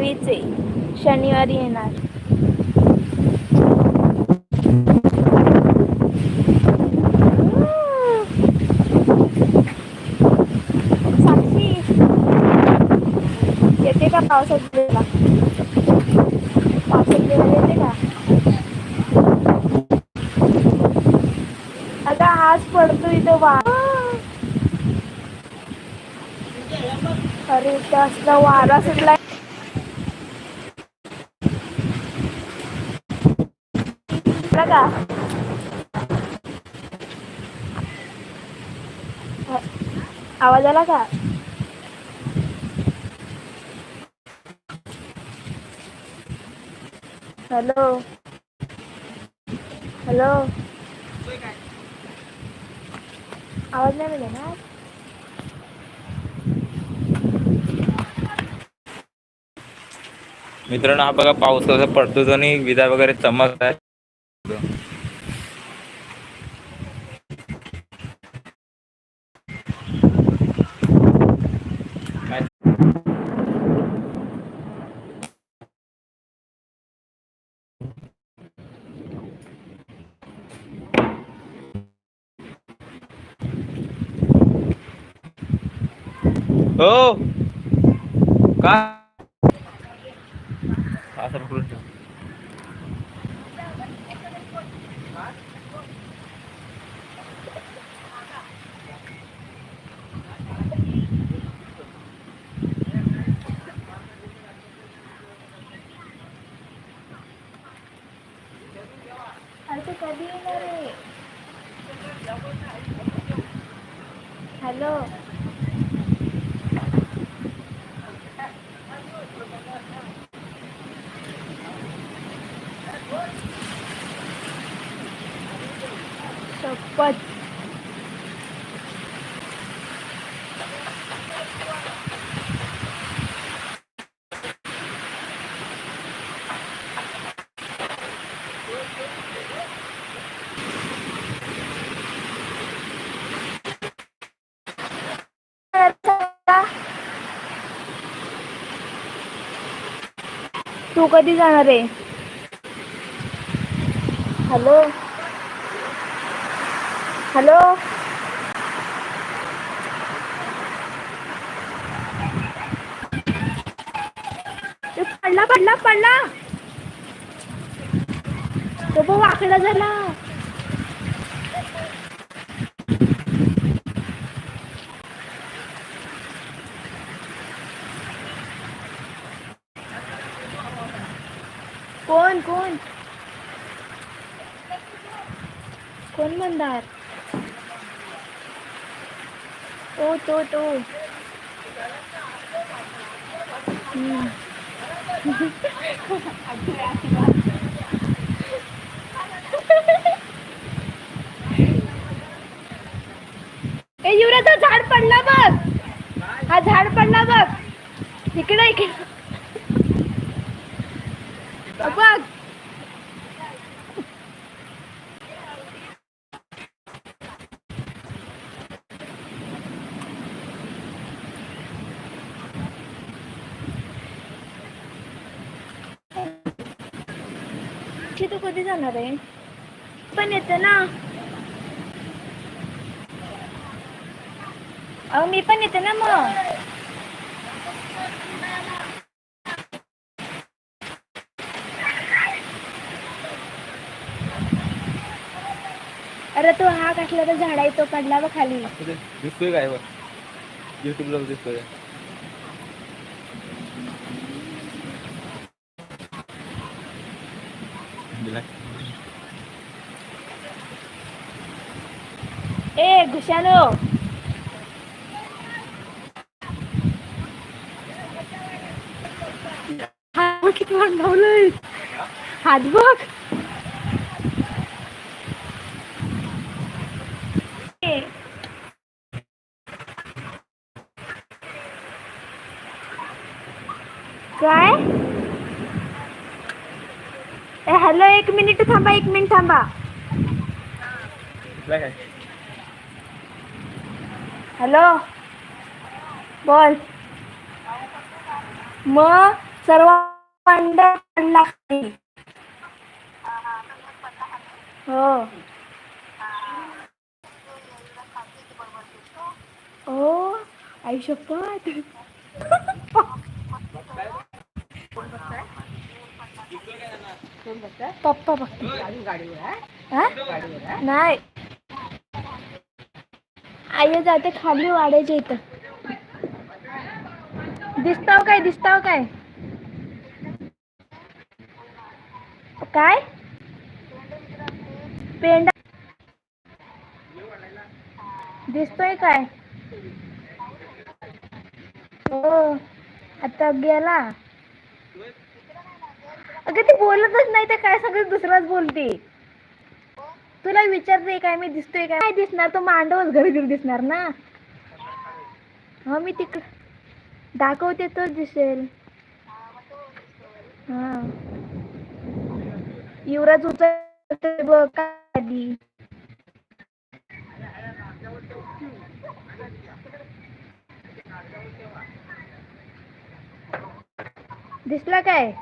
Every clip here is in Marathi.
गावीच आहे शनिवारी येणार. साक्षी येते का पावसात गेला? पावसात गेला येते का? आता आज पडतो इथं वा. अरे इथं असला वारा सुटलाय आला का? आवाज आला का? हॅलो? हॅलो? आवाज नाही मिळेल ना? मित्रांनो हा बघा पाऊस कसा पडतो आणि विजा वगैरे चमकत आहे हो का असं पकडून अरे तू कधी येणार आहे? हॅलो? शपथ. तू कधी जाणार आहे? हॅलो? हॅलो? पडला पडला पडला. तो वाकडा झाला. दुकानदार ओ तो तो. ए युवराज तो झाड पडला बघ. हा झाड पडला बघ. इकडे इकडे. बघ. तू कधी जाणार आहे? पण येते ना. अहो मी पण येते ना मग. अरे तो हा कसला तर झाड आहे तो पडला बघ खाली. दिसतोय काय युट्यूबला दिसतोय. काय? दिला. ए घुशानो हात बघ किती वाढवलंय हात बघ ए. हॅलो एक मिनिट थांबा एक मिनिट थांबा. हॅलो बोल. मग सर्व अंडा पडला खाली. हो. हो आई शपथ. पप्पा बघ नाही आई जाते खाली वाड्याच्या इथं दिसताव काय? दिसताव काय? काय पेंडा दिसतोय काय? हो आता गेला. अगं ती बोलतच नाही तर काय सगळं दुसराच बोलते. तुला विचारते काय मी दिसतोय काय नाही दिसणार तो मांडवच घरी घरी दिसणार ना. हा मी तिक दाखवते तोच दिसेल. हा. युवराज उचल बघ आधी दिसला काय?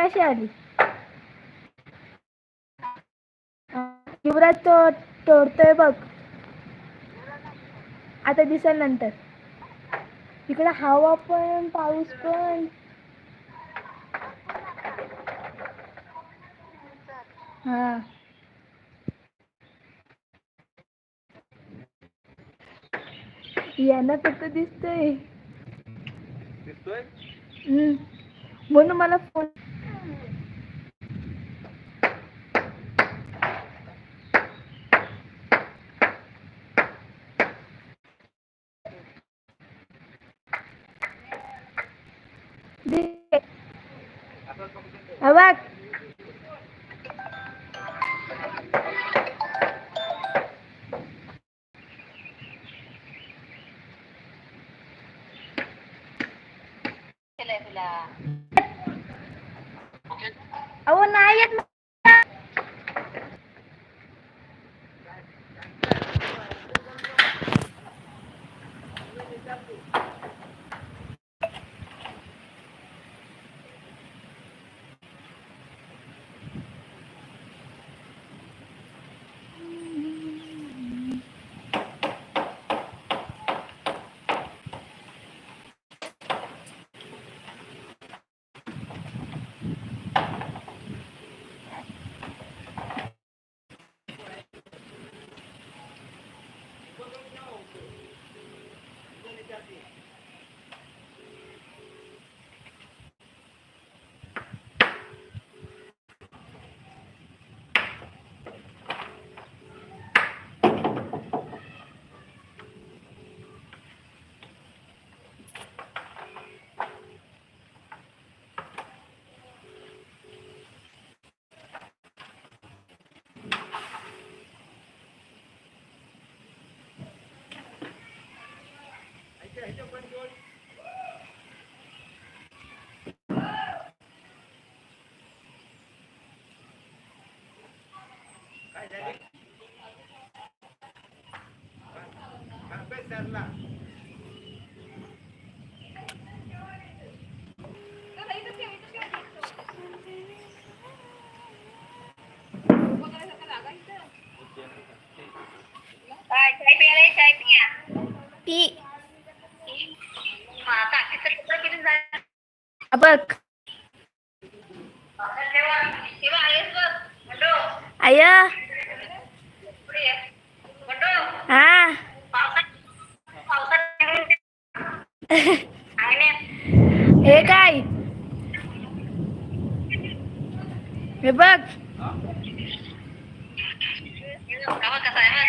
कशी आली? युवराज तो तोडतोय बघ. आता दिसेल नंतर. इकडे हवा पण पाऊस पण. हा. यांना फक्त दिसतोय? दिसतोय? Mm. Bueno, mala forma. अहो नाही येत ना. काय चाय प्यायला चाय पिया ती हा काकीचं कपडं किती झालं हा बघ तेव्हा तेव्हा आहेस बघ म्हणतो आय पुढे ये. म्हणतो हा पावसात पावसात आहे? ना हे काय हे बघ. का बघ. कसा आहे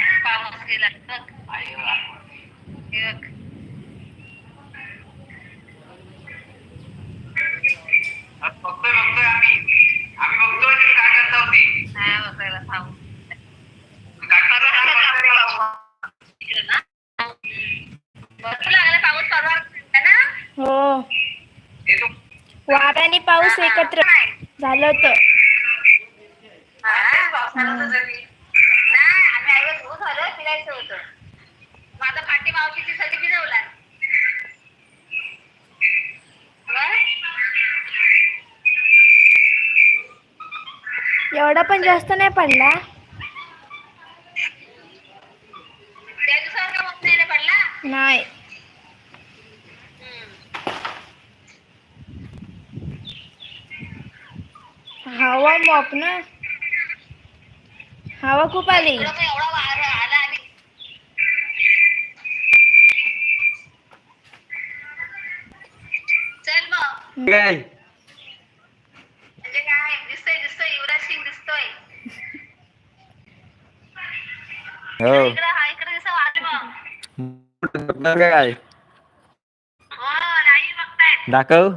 वारा आणि पाऊस एकत्र झालं होतं. हा, एवढा पण जास्त नाही पडला? नाही रे पडला नाही हवा मॉप ना. हवा खूप आली. तुला पण एवढा वार आला आणि चल मग. काय? म्हणजे काय दिसतोय दिसतोय युवराज सिंग दिसतोय. हो. इकडे इकडे दिसतो आले मग. काय? हो दाखव.